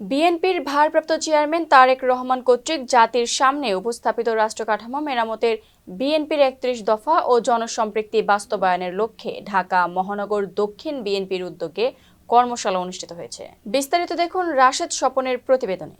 বিএনপির ভারপ্রাপ্ত চেয়ারম্যান তারেক রহমান কর্তৃক জাতির সামনে উপস্থাপিত রাষ্ট্র কাঠামো মেরামতের বিএনপির একত্রিশ দফা ও জনসম্পৃক্তি বাস্তবায়নের লক্ষ্যে ঢাকা মহানগর দক্ষিণ বিএনপির উদ্যোগে কর্মশালা অনুষ্ঠিত হয়েছে। বিস্তারিত দেখুন রাশেদ স্বপনের প্রতিবেদনে।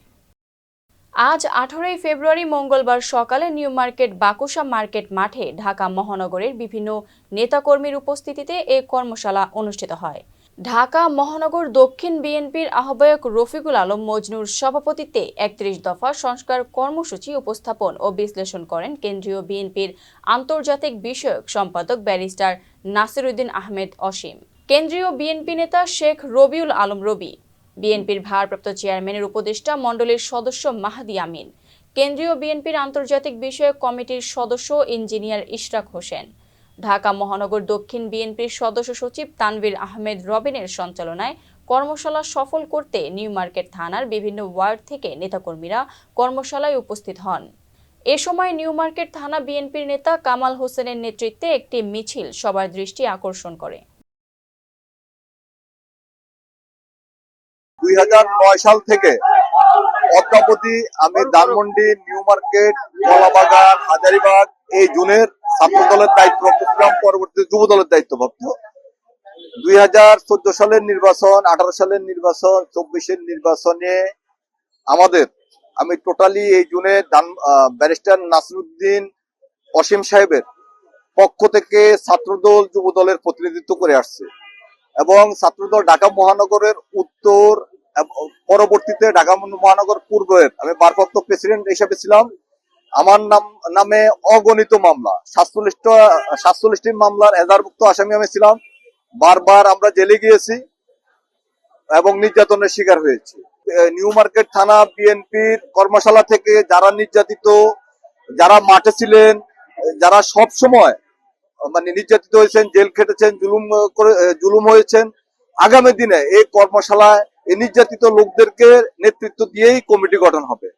আজ আঠারোই ফেব্রুয়ারি মঙ্গলবার সকালে নিউ মার্কেট বাকুশা মার্কেট মাঠে ঢাকা মহানগরের বিভিন্ন নেতাকর্মীর উপস্থিতিতে এ কর্মশালা অনুষ্ঠিত হয়। ঢাকা, মহানগর, দক্ষিণ বিএনপির আহ্বায়ক রফিকুল আলম মজনুর সভাপতিত্বে একত্রিশ দফা সংস্কার কর্মসূচি উপস্থাপন ও বিশ্লেষণ করেন কেন্দ্রীয় বিএনপির আন্তর্জাতিক বিষয়ক সম্পাদক ব্যারিস্টার নাসিরুদ্দিন আহমেদ অসীম। কেন্দ্রীয় বিএনপি নেতা শেখ রবিউল আলম রবি, বিএনপির ভারপ্রাপ্ত চেয়ারম্যানের উপদেষ্টা মণ্ডলীর সদস্য মাহাদি আমিন, কেন্দ্রীয় বিএনপির আন্তর্জাতিক বিষয়ক কমিটির সদস্য ইঞ্জিনিয়ার ইশরাক হোসেন ঢাকা মহানগর দক্ষিণ বিএনপির সদস্য সচিব তানভীর আহমেদ রবিনের সঞ্চালনায় কর্মশালা সফল করতে নিউ মার্কেট থানার বিভিন্ন ওয়ার্ড থেকে নেতাকর্মীরা কর্মশালায় উপস্থিত হন। এ সময় নিউ মার্কেট থানা বিএনপির নেতা কামাল হোসেনের নেতৃত্বে একটি মিছিল সবার দৃষ্টি আকর্ষণ করে। দুই সাল থেকে অদ্যাবধি আমি ধানমন্ডি, নিউ মার্কেট কলাবাগান হাজারিবাগ, এই জুনের ছাত্র দলের দায়িত্ব ছিলাম পরবর্তী যুব দলের দায়িত্বপ্রাপ্ত দুই হাজার চোদ্দ সালের নির্বাচন, আঠারো সালের নির্বাচন, চব্বিশের নির্বাচনে আমাদের, আমি টোটালি এই জুনে ব্যারিস্টার নাসরুদ্দিন অসীম সাহেবের পক্ষ থেকে ছাত্রদল যুব দলের প্রতিনিধিত্ব করে আসছে। এবং ছাত্রদল ঢাকা মহানগরের উত্তর পরবর্তীতে ঢাকা মহানগর পূর্বের, আমি ভারপ্রাপ্ত প্রেসিডেন্ট হিসেবে ছিলাম আমার নাম, নামে অগণিত মামলা। সাতচল্লিশটা, সাতচল্লিশটি মামলার এজারভুক্ত আসামি আমি ছিলাম। বারবার আমরা জেলে গিয়েছি এবং নির্যাতনের শিকার হয়েছি। নিউ মার্কেট থানা বিএনপির কর্মশালা থেকে যারা নির্যাতিত, যারা মাঠে ছিলেন, যারা সব সময় মানে নির্যাতিত হয়েছেন, জেল খেটেছেন, জুলুম করে জুলুম হয়েছেন, আগামী দিনে এই কর্মশালায় এই নির্যাতিত লোকদেরকে নেতৃত্ব দিয়েই কমিটি গঠন হবে।